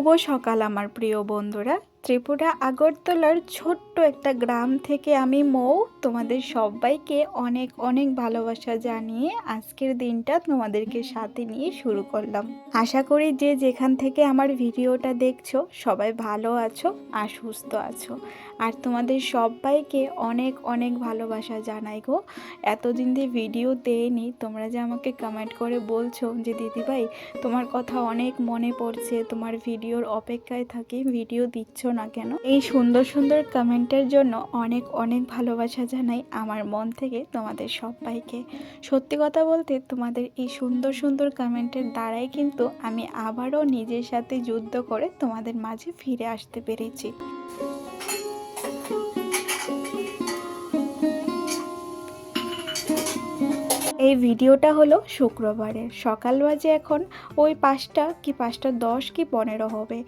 শুভ সকাল আমার প্রিয় বন্ধুরা। ত্রিপুরা আগরতলার ছোট্ট একটা গ্রাম থেকে আমি মৌ। তোমাদের সবাইকে অনেক অনেক ভালোবাসা জানিয়ে আজকের দিনটা তোমাদেরকে সাথে নিয়ে শুরু করলাম। আশা করি যে যেখান থেকে আমার ভিডিওটা দেখছ, সবাই ভালো আছো আর সুস্থ আছো। আর তোমাদের সবাইকে অনেক অনেক ভালোবাসা জানাই গো। এতদিন দিয়ে ভিডিও দেয়নি তোমরা যে আমাকে কমেন্ট করে বলছো যে, দিদিভাই, তোমার কথা অনেক মনে পড়ছে, তোমার ভিডিওর অপেক্ষায় থাকি ভিডিও দিচ্ছ না কেন? এই সুন্দর সুন্দর কমেন্টের জন্য অনেক অনেক ভালোবাসা জানাই আমার মন থেকে তোমাদের সবাইকে। সত্যি কথা বলতে, তোমাদের এই সুন্দর সুন্দর কমেন্টের দ্বারাই কিন্তু আমি আবারও নিজের সাথে যুদ্ধ করে তোমাদের মাঝে ফিরে আসতে পেরেছি। এই ভিডিওটা হলো শুক্রবারে সকাল বাজে এখন, ওই পাঁচটা কি পাঁচটা দশ কি পনেরো হবে।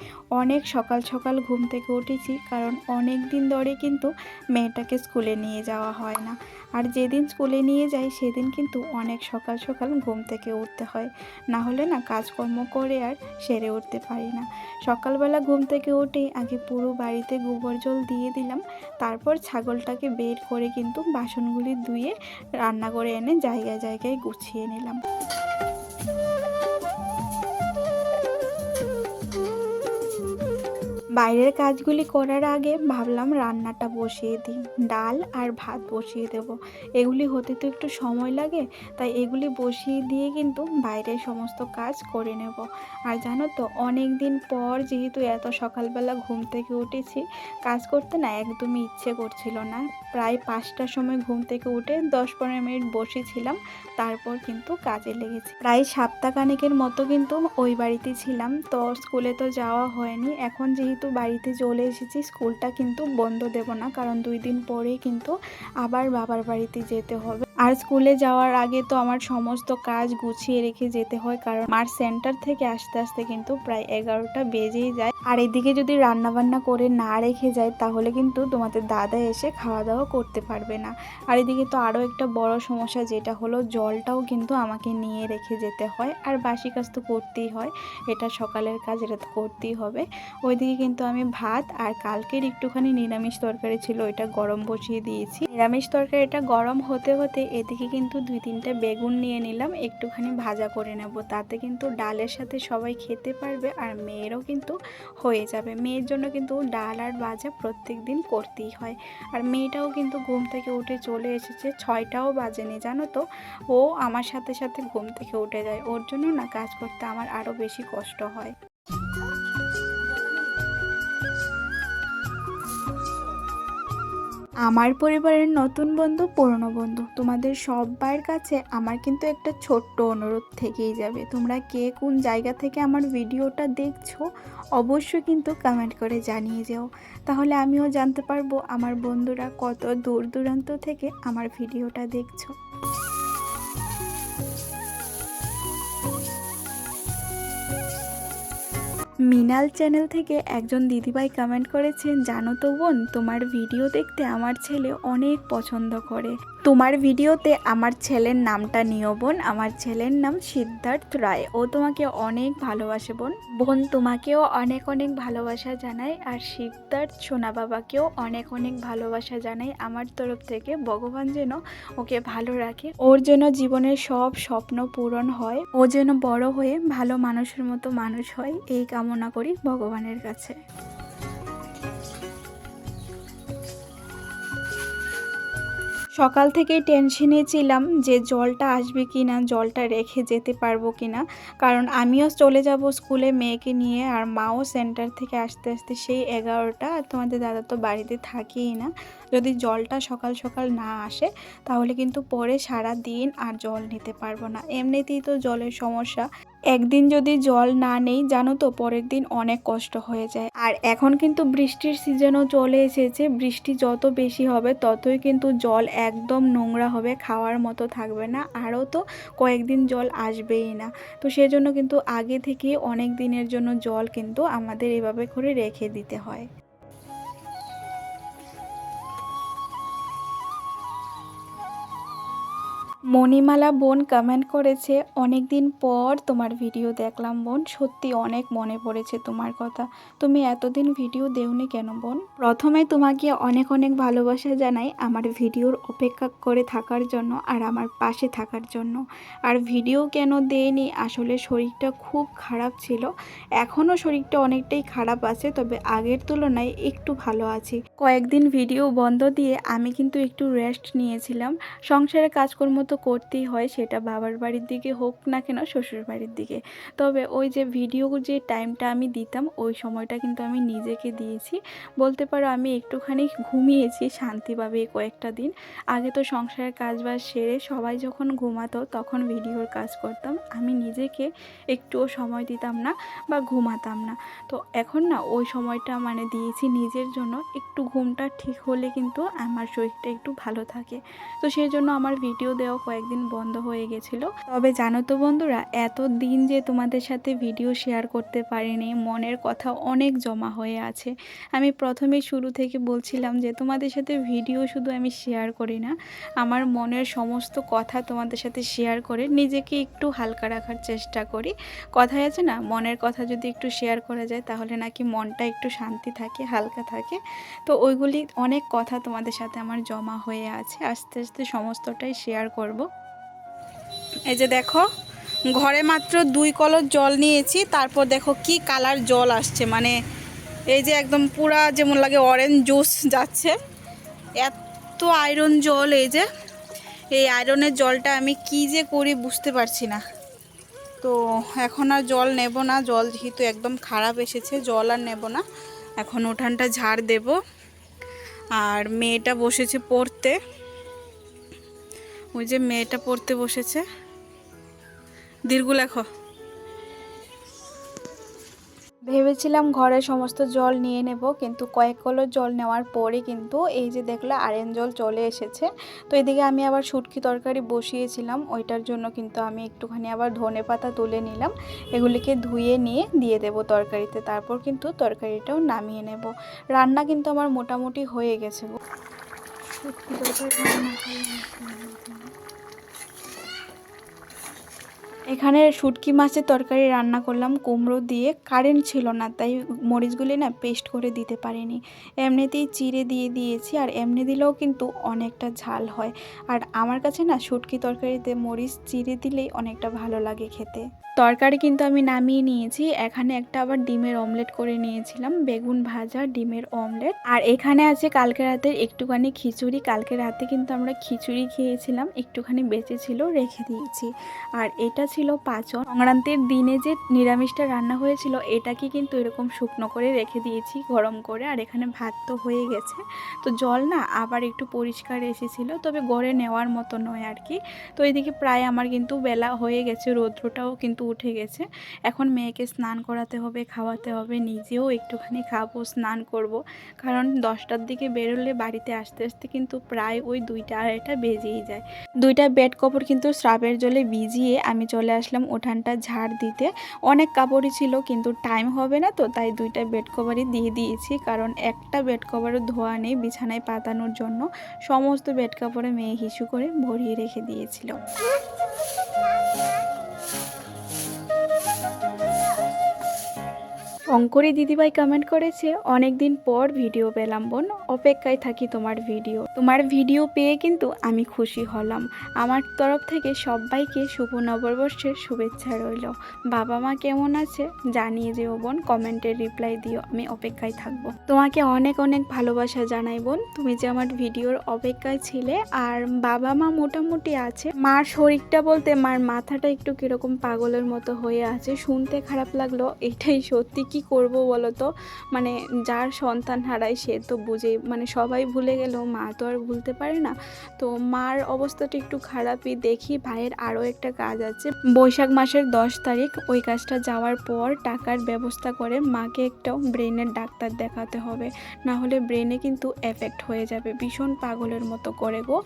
অনেক সকাল সকাল ঘুম থেকে উঠেছি, কারণ অনেক দিন ধরে কিন্তু মেয়েটাকে স্কুলে নিয়ে যাওয়া হয় না। আর যেদিন স্কুলে নিয়ে যাই, সেদিন কিন্তু অনেক সকাল সকাল ঘুম থেকে উঠতে হয়। না হলে না কাজকর্ম করে আর সেরে উঠতে পারি না। সকালবেলা ঘুম থেকে উঠে আগে পুরো বাড়িতে গোবর জল দিয়ে দিলাম। তারপর ছাগলটাকে বের করে কিন্তু বাসনগুলি ধুয়ে রান্না করে এনে জায়গায় জায়গায় গুছিয়ে নিলাম। বাইরের কাজগুলি করার আগে ভাবলাম রান্নাটা বসিয়ে দিই। ডাল আর ভাত বসিয়ে দেব। এগুলি হতে তো একটু সময় লাগে, তাই এগুলি বসিয়ে দিয়ে কিন্তু বাইরের সমস্ত কাজ করে নেব। আর জানো তো অনেক দিন পর যেহেতু এত সকালবেলা ঘুম থেকে উঠেছি, কাজ করতে না একদমই ইচ্ছে করছিল না। প্রায় পাঁচটার সময় ঘুম থেকে উঠে দশ পনেরো মিনিট বসেছিলাম, তারপর কিন্তু কাজে লেগেছি। প্রায় সপ্তাহখানেকের মতো কিন্তু ওই বাড়িতে ছিলাম, তো স্কুলে তো যাওয়া হয়নি। এখন যেহেতু বাড়িতে চলে এসেছি, স্কুলটা কিন্তু বন্ধ দেব না, কারণ দুই দিন পরেই কিন্তু আবার বাবার বাড়িতে যেতে হবে। আর স্কুলে যাওয়ার আগে তো আমার সমস্ত কাজ গুছিয়ে রেখে যেতে হয়, কারণ মার সেন্টার থেকে আসতে আসতে কিন্তু প্রায় এগারোটা বেজেই যায়। আর এদিকে যদি রান্না বান্না করে না রেখে যায়, তাহলে কিন্তু তোমাদের দাদা এসে খাওয়া দাওয়া করতে পারবে না। আর এদিকে তো আরও একটা বড় সমস্যা যেটা হলো, জলটাও কিন্তু আমাকে নিয়ে রেখে যেতে হয়, আর বাসি কাজ তো করতেই হয়, এটা সকালের কাজ, এটা তো করতেই হবে। ওইদিকে কিন্তু আমি ভাত আর কালকের একটুখানি নিরামিষ তরকারি ছিল এটা গরম বসিয়ে দিয়েছি। নিরামিষ তরকারিটা গরম হতে হতে এদিকে কিন্তু দুই তিনটা বেগুন নিয়ে নিলাম, একটুখানি ভাজা করে নেব। তাতে কিন্তু ডালের সাথে সবাই খেতে পারবে আর মেয়েরও কিন্তু হয়ে যাবে। মেয়ের জন্য কিন্তু ডাল আর ভাজা প্রত্যেক দিন করতেই হয়। আর মেয়েটাও কিন্তু ঘুম থেকে উঠে চলে এসেছে, ছয়টাও বাজেনি, জানো তো? ও আমার সাথে সাথে ঘুম থেকে উঠে যায়। ওর জন্য না কাজ করতে আমার আরও বেশি কষ্ট হয়। আমার পরিবারের নতুন বন্ধু, পুরনো বন্ধু। তোমাদের সবার কাছে আমার কিন্তু একটা ছোট্ট অনুরোধ থেকেই যাবে। তোমরা কে কোন জায়গা থেকে আমার ভিডিওটা দেখছ, অবশ্যই কিন্তু কমেন্ট করে জানিয়ে যাও। তাহলে আমিও জানতে পারব আমার বন্ধুরা কত দূর দূরান্ত থেকে আমার ভিডিওটা দেখছ। মিনাল চ্যানেল থেকে একজন দিদিভাই কমেন্ট করেছেন, জানো তো বোন, তোমার ভিডিও দেখতে আমার ছেলে অনেক পছন্দ করে। তোমার ভিডিওতে আমার ছেলের নামটা নিও বোন, আমার ছেলের নাম সিদ্ধার্থ রায়। ও তোমাকে অনেক ভালোবাসে বোন। বোন, তোমাকেও অনেক অনেক ভালোবাসা জানাই আর সিদ্ধার্থ সোনা বাবাকেও অনেক অনেক ভালোবাসা জানাই আমার তরফ থেকে ভগবান যেন ওকে ভালো রাখে। ওর যেন জীবনের সব স্বপ্ন পূরণ হয়। ও যেন বড় হয়ে ভালো মানুষের মতো মানুষ হয়। এই কামনা করি ভগবানের কাছে। সকাল থেকেই টেনশনে ছিলাম যে জলটা আসবে কি না জলটা রেখে যেতে পারব কি না কারণ আমিও চলে যাব স্কুলে মেয়েকে নিয়ে আর মাও সেন্টার থেকে আসতে আসতে সেই এগারোটা। তোমাদের দাদা তো বাড়িতে থাকেই না। যদি জলটা সকাল সকাল না আসে, তাহলে কিন্তু পরে সারা দিন আর জল নিতে পারব না। এমনিতেই তো জলের সমস্যা। একদিন যদি জল না নেই, জানো তো, পরের দিন অনেক কষ্ট হয়ে যায়। আর এখন কিন্তু বৃষ্টির সিজনও চলে এসেছে। বৃষ্টি যত বেশি হবে, ততই কিন্তু জল একদম নোংরা হবে, খাওয়ার মতো থাকবে না। আরও তো কয়েকদিন জল আসবেই না। তো সেজন্য কিন্তু আগে থেকে অনেক দিনের জন্য জল কিন্তু আমাদের এভাবে করে রেখে দিতে হয়। মণিমালা বোন কমেন্ট করেছে অনেক দিন পর তোমার ভিডিও দেখলাম বোন, সত্যি অনেক মনে পড়েছে তোমার কথা। তুমি এতদিন ভিডিও দেওনি কেন বোন? প্রথমে তোমাকে অনেক অনেক ভালোবাসা জানাই আমার ভিডিওর অপেক্ষা করে থাকার জন্য আর আমার পাশে থাকার জন্য। আর ভিডিও কেন দেয়নি আসলে শরীরটা খুব খারাপ ছিল। এখনও শরীরটা অনেকটাই খারাপ আছে, তবে আগের তুলনায় একটু ভালো আছি। কয়েকদিন ভিডিও বন্ধ দিয়ে আমি কিন্তু একটু রেস্ট নিয়েছিলাম। সংসারের কাজকর্ম তো করতেই হয়, সেটা বাবার বাড়ির দিকে হোক না কেন শ্বশুর বাড়ির দিকে। তবে ওই যে ভিডিও যে টাইমটা আমি দিতাম, ওই সময়টা কিন্তু আমি নিজেকে দিয়েছি। বলতে পারো আমি একটুখানি ঘুমিয়েছি শান্তিভাবে কয়েকটা দিন। আগে তো সংসারের কাজ বাজ সেরে সবাই যখন ঘুমাতো তখন ভিডিওর কাজ করতাম। আমি নিজেকে একটুও সময় দিতাম না বা ঘুমাতাম না। তো এখন না ওই সময়টা মানে দিয়েছি নিজের জন্য। একটু ঘুমটা ঠিক হলে কিন্তু আমার শরীরটা একটু ভালো থাকে। তো সেই জন্য আমার ভিডিও দেওয়া কয়েকদিন বন্ধ হয়ে গেছিল। তবে জানো তো বন্ধুরা এত দিন যে তোমাদের সাথে ভিডিও শেয়ার করতে পারিনি, মনের কথা অনেক জমা হয়ে আছে। আমি প্রথমে শুরু থেকে বলছিলাম যে তোমাদের সাথে ভিডিও শুধু আমি শেয়ার করি না, আমার মনের সমস্ত কথা তোমাদের সাথে শেয়ার করে নিজেকে একটু হালকা রাখার চেষ্টা করি। কথায় আছে না, মনের কথা যদি একটু শেয়ার করা যায় তাহলে নাকি মনটা একটু শান্তি থাকে, হালকা থাকে। তো ওইগুলি অনেক কথা তোমাদের সাথে আমার জমা হয়ে আছে, আস্তে আস্তে সমস্তটাই শেয়ার করব। এই যে দেখো, ঘরে মাত্র দুই কলর জল নিয়েছি, তারপর দেখো কি কালার জল আসছে। মানে এই যে একদম পুরা যেমন লাগে অরেঞ্জ জুস যাচ্ছে। এত আয়রন জল এই যে। এই আয়রনের জলটা আমি কি যে করি বুঝতে পারছি না। তো এখন আর জল নেব না, জল যেহেতু একদম খারাপ এসেছে, জল আর নেব না। এখন উঠানটা ঝাড় দেব। আর মেয়েটা বসেছে পড়তে। ওই যে মেয়েটা পড়তে বসেছে। দীর্ঘ লেখো ভেবেছিলাম ঘরে সমস্ত জল নিয়ে নেব, কিন্তু কয়েক কলর জল নেওয়ার পরে কিন্তু এই যে দেখল আরেন জল চলে এসেছে। তো এদিকে আমি আবার শুটকি তরকারি বসিয়েছিলাম, ওইটার জন্য কিন্তু আমি একটুখানি আবার ধনে পাতা তুলে নিলাম। এগুলিকে ধুয়ে নিয়ে দিয়ে দেব তরকারিতে, তারপর কিন্তু তরকারিটাও নামিয়ে নেব। রান্না কিন্তু আমার মোটামুটি হয়ে গেছে এখানে শুটকি মাছের তরকারি রান্না করলাম, কুমড়ো দিয়ে। কারেন্ট ছিল না, তাই মরিচগুলি না পেস্ট করে দিতে পারিনি। এমনিতেই চিড়ে দিয়ে দিয়েছি, আর এমনি দিলেও কিন্তু অনেকটা ঝাল হয়। আর আমার কাছে না শুটকি তরকারিতে মরিচ, চিড়ে দিলেই অনেকটা ভালো লাগে খেতে। তরকারি কিন্তু আমি নামিয়ে নিয়েছি। এখানে একটা আবার ডিমের অমলেট করে নিয়েছিলাম, বেগুন ভাজা, ডিমের অমলেট আর এখানে আছে কালকে রাতের একটুখানি খিচুড়ি। কালকে রাতে কিন্তু আমরা খিচুড়ি খেয়েছিলাম, একটুখানি বেঁচে ছিল, রেখে দিয়েছি। আর এটা ছিল পাচন। সংক্রান্তির দিনে যে নিরামিষটা রান্না হয়েছিল, এটাকে কিন্তু এরকম শুকনো করে রেখে দিয়েছি, গরম করে। আর এখানে ভাত তো হয়ে গেছে। তো জল না আবার একটু পরিষ্কার এসেছিল, তবে গড়ে নেওয়ার মতো নয় আর কি। তো এদিকে প্রায় আমার কিন্তু বেলা হয়ে গেছে, রৌদ্রটাও কিন্তু উঠে গেছে। এখন মেয়েকে স্নান করাতে হবে, খাওয়াতে হবে, নিজেও একটুখানি খাব, স্নান করব। কারণ দশটার দিকে বেরোলে বাড়িতে আসতে আসতে কিন্তু প্রায় ওই দুইটা আড়াইটা বেজেই যায়। দুইটা বেড কাপড় কিন্তু স্রাবের জলে ভিজিয়ে আমি চলে আসলাম উঠানটা ঝাড় দিতে। অনেক কাপড়ই ছিল কিন্তু টাইম হবে না তো, তাই দুইটা বেড কভারই দিয়ে দিয়েছি। কারণ একটা বেড কভারও ধোয়া নেই বিছানায় পাতানোর জন্য। সমস্ত বেড কাপড়ে মেয়ে হিসু করে ভরিয়ে রেখে দিয়েছিল। অঙ্করি দিদিভাই কমেন্ট করেছে অনেক দিন পর ভিডিও পেলাম বোন, অপেক্ষায় থাকি তোমার ভিডিও তোমার ভিডিও পেয়ে কিন্তু আমি খুশি হলাম। আমার তরফ থেকে সবাইকে শুভ নববর্ষের শুভেচ্ছা রইল। বাবা মা কেমন আছে জানিয়ে যেও বোন কমেন্টের রিপ্লাই দিও, আমি অপেক্ষায় থাকব। তোমাকে অনেক অনেক ভালোবাসা জানাই বোন, তুমি যে আমার ভিডিওর অপেক্ষায় ছিলে, আর বাবা মা মোটামুটি আছে। মার শরীরটা বলতে মার মাথাটা একটু কীরকম পাগলের মতো হয়ে আছে, শুনতে খারাপ লাগল, এটাই সত্যি। কি করব বলো তো মানে যার সন্তান হারায় সে তো বুঝে মানে সবাই ভুলে গেলেও মা তো আর ভুলতে পারে না। তো মার অবস্থাটা একটু খারাপই, দেখি ভাইয়ের আরও একটা কাজ আছে। বৈশাখ মাসের দশ তারিখ, ওই কাজটা যাওয়ার পর টাকার ব্যবস্থা করে মাকে একটা ব্রেনের ডাক্তার দেখাতে হবে। না হলে ব্রেনে কিন্তু এফেক্ট হয়ে যাবে, ভীষণ পাগলের মতো করে গো।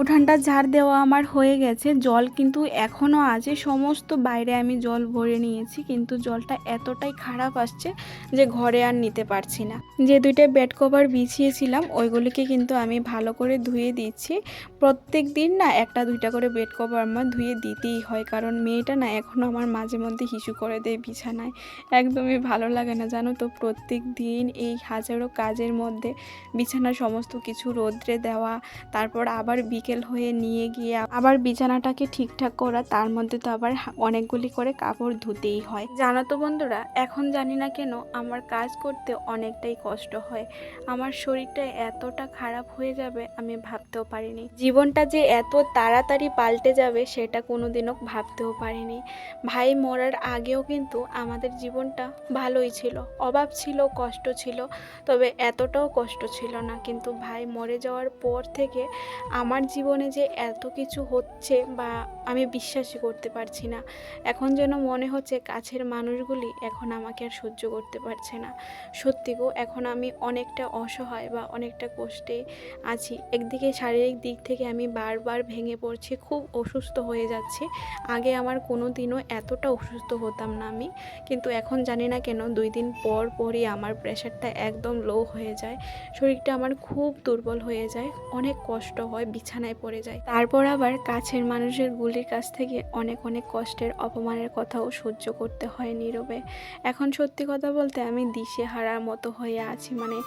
উঠানটা ঝাড় দেওয়া আমার হয়ে গেছে। জল কিন্তু এখনও আছে। সমস্ত বাইরে আমি জল ভরে নিয়েছি, কিন্তু জলটা এতটাই খারাপ আসছে যে ঘরে আর নিতে পারছি না। যে দুইটা বেড কভার বিছিয়েছিলাম, ওইগুলিকে কিন্তু আমি ভালো করে ধুয়ে দিচ্ছি। প্রত্যেক দিন না একটা দুইটা করে বেড কভার আমার ধুয়ে দিতেই হয়, কারণ মেয়েটা না এখনও আমার মাঝে মধ্যে হিসু করে দেয় বিছানায়। একদমই ভালো লাগে না, জানো তো, প্রত্যেক দিন এই হাজারো কাজের মধ্যে বিছানার সমস্ত কিছু রোদ্রে দেওয়া, তারপর আবার বিকেল হয়ে নিয়ে গিয়ে আবার বিছানাটাকে ঠিকঠাক করা, তার মধ্যে তো আবার অনেকগুলি করে কাপড় ধুতেই হয়। জানো তো বন্ধুরা, এখন জানি না কেন আমার কাজ করতে অনেকটাই কষ্ট হয়। আমার শরীরটা এতটা খারাপ হয়ে যাবে আমি ভাবতেও পারিনি। জীবনটা যে এত তাড়াতাড়ি পাল্টে যাবে সেটা কোনোদিনও ভাবতেও পারিনি। ভাই মরার আগেও কিন্তু আমাদের জীবনটা ভালোই ছিল। অভাব ছিল, কষ্ট ছিল, তবে এতটাও কষ্ট ছিল না। কিন্তু ভাই মরে যাওয়ার পর থেকে আমার জীবনে যে এত কিছু হচ্ছে বা আমি বিশ্বাসই করতে পারছি না। এখন যেন মনে হচ্ছে কাছের মানুষগুলি এখন আমাকে আর সহ্য করতে পারছে না। সত্যি গো, এখন আমি অনেকটা অসহায় বা অনেকটা কষ্টে আছি। একদিকে শারীরিক দিক থেকে আমি বারবার ভেঙে পড়ছি, খুব অসুস্থ হয়ে যাচ্ছি। আগে আমার কোনো দিনও এতটা অসুস্থ হতাম না আমি। কিন্তু এখন জানি না কেন, দুই দিন পর পরই আমার প্রেশারটা একদম লো হয়ে যায়। শরীরটা আমার খুব দুর্বল হয়ে যায়, অনেক কষ্ট হয়, বিছানায় পড়ে যায় তারপর আবার কাছের মানুষের গুলির কাছ থেকে অনেক অনেক কষ্টের অপমানের কথাও সহ্য করতে হয় নীরবে। এখন সত্যি কথা বলতে আমি দিশে হারার মতো হয়ে আছি মানে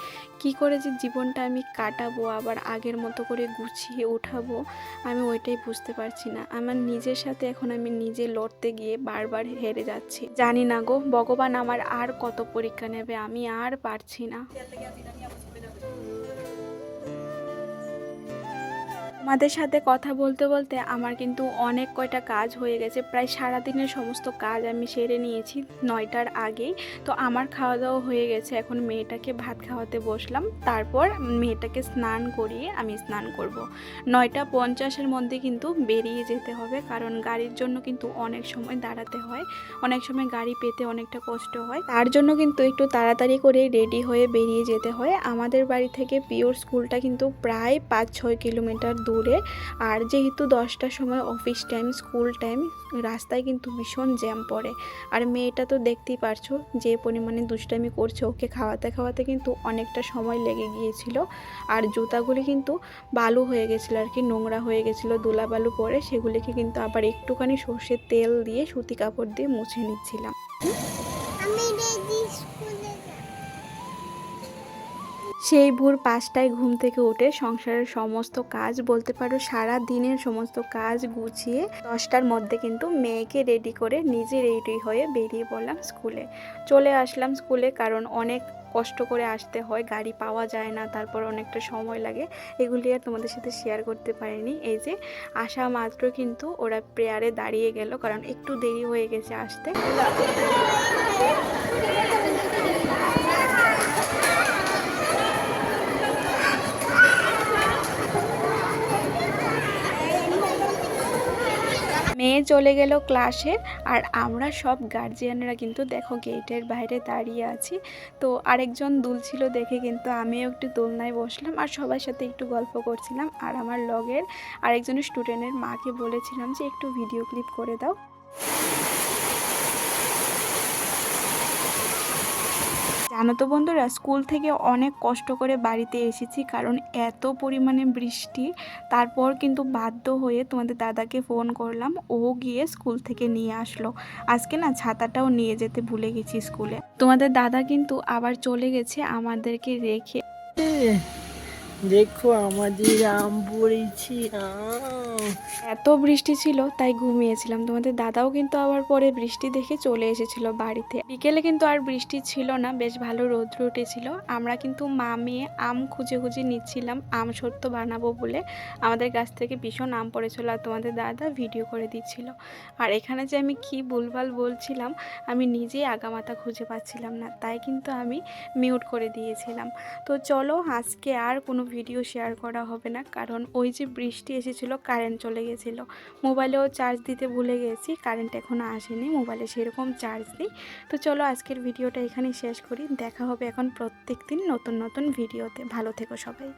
কি করে যে জীবনটা আমি কাটাবো, আবার আগের মতো করে গুছিয়ে উঠাবো, আমি ওইটাই বুঝতে পারছি না। আমার নিজের সাথে এখন আমি নিজে লড়তে গিয়ে বারবার হেরে যাচ্ছি। জানি না গো, ভগবান আমার আর কত পরীক্ষা নেবে, আমি আর পারছি না। তোমাদের সাথে কথা বলতে বলতে আমার কিন্তু অনেক কয়টা কাজ হয়ে গেছে। প্রায় সারাদিনের সমস্ত কাজ আমি সেরে নিয়েছি নয়টার আগেই। তো আমার খাওয়া দাওয়া হয়ে গেছে। এখন মেয়েটাকে ভাত খাওয়াতে বসলাম। তারপর মেয়েটাকে স্নান করিয়ে আমি স্নান করব। নয়টা পঞ্চাশের মধ্যে কিন্তু বেরিয়ে যেতে হবে। কারণ গাড়ির জন্য কিন্তু অনেক সময় দাঁড়াতে হয়। অনেক সময় গাড়ি পেতে অনেকটা কষ্ট হয়। তার জন্য কিন্তু একটু তাড়াতাড়ি করে রেডি হয়ে বেরিয়ে যেতে হয়। আমাদের বাড়ি থেকে পিওর স্কুলটা কিন্তু প্রায় পাঁচ ছয় কিলোমিটার দূরে। আর যেহেতু দশটার সময় অফিস টাইম স্কুল টাইম রাস্তায় কিন্তু ভীষণ জ্যাম পড়ে। আর মেয়েটা তো দেখতেই পারছ যে পরিমাণে দুষ্টামি করছে। ওকে খাওয়াতে খাওয়াতে কিন্তু অনেকটা সময় লেগে গিয়েছিল। আর জুতাগুলি কিন্তু বালু হয়ে গেছিল আর কি, নোংরা হয়ে গেছিল দোলা বালু পরে। সেগুলিকে কিন্তু আবার একটুখানি সর্ষের তেল দিয়ে সুতি কাপড় দিয়ে মুছে নিচ্ছিলাম। সেই ভোর পাঁচটায় ঘুম থেকে উঠে সংসারের সমস্ত কাজ, বলতে পারো সারা দিনের সমস্ত কাজ গুছিয়ে দশটার মধ্যে কিন্তু মেয়েকে রেডি করে নিজে রেডি হয়ে বেরিয়ে পড়লাম স্কুলে চলে আসলাম স্কুলে কারণ অনেক কষ্ট করে আসতে হয়, গাড়ি পাওয়া যায় না, তারপর অনেকটা সময় লাগে। এগুলি আর তোমাদের সাথে শেয়ার করতে পারিনি। এই যে আসা মাত্র কিন্তু ওরা প্রেয়ারে দাঁড়িয়ে গেল, কারণ একটু দেরি হয়ে গেছে আসতে। মেয়ে চলে গেল ক্লাসে আর আমরা সব গার্জিয়ানরা কিন্তু দেখো গেটের বাইরে দাঁড়িয়ে আছি। তো আরেকজন দুলছিল দেখে কিন্তু আমিও একটু দোলনায় বসলাম, আর সবার সাথে একটু গল্প করছিলাম। আর আমার লগের আরেকজন স্টুডেন্টের মাকে বলেছিলাম যে, একটু ভিডিও ক্লিপ করে দাও। জানো তো বন্ধুরা, স্কুল থেকে অনেক কষ্ট করে বাড়িতে এসেছি কারণ এত পরিমাণে বৃষ্টি। তারপর কিন্তু বাধ্য হয়ে তোমাদের দাদাকে ফোন করলাম, ও গিয়ে স্কুল থেকে নিয়ে আসলো। আজকে না ছাতাটাও নিয়ে যেতে ভুলে গেছি স্কুলে। তোমাদের দাদা কিন্তু আবার চলে গেছে আমাদেরকে রেখে। দেখো আমাদের আম পড়েছি এত বৃষ্টি ছিল, তাই ঘুমিয়েছিলাম। তোমাদের দাদাও কিন্তু আবার পরে বৃষ্টি দেখে চলে এসেছিল বাড়িতে। বিকেলে কিন্তু আর বৃষ্টি ছিল না, বেশ ভালো রৌদ্র উঠেছিল। আমরা কিন্তু মা, মেয়ে আম খুঁজে খুঁজে নিচ্ছিলাম, আম সত্য বানাবো বলে। আমাদের গাছ থেকে ভীষণ আম পড়েছিল আর তোমাদের দাদা ভিডিও করে দিচ্ছিল। আর এখানে যে আমি কি ভুলভাল বলছিলাম, আমি নিজেই আগামাতা খুঁজে পাচ্ছিলাম না, তাই কিন্তু আমি মিউট করে দিয়েছিলাম। তো চলো, আজকে আর কোনো ভিডিও শেয়ার করা হবে না। কারণ ওই যে বৃষ্টি এসেছিল কারেন্ট চলে গেছিল। মোবাইলেও চার্জ দিতে ভুলে গেছি কারেন্ট এখনও আসেনি, মোবাইলে সেরকম চার্জ নেই। তো চলো আজকের ভিডিওটা এখানে শেষ করি। দেখা হবে এখন প্রত্যেক দিন নতুন নতুন ভিডিওতে। ভালো থেকো সবাই।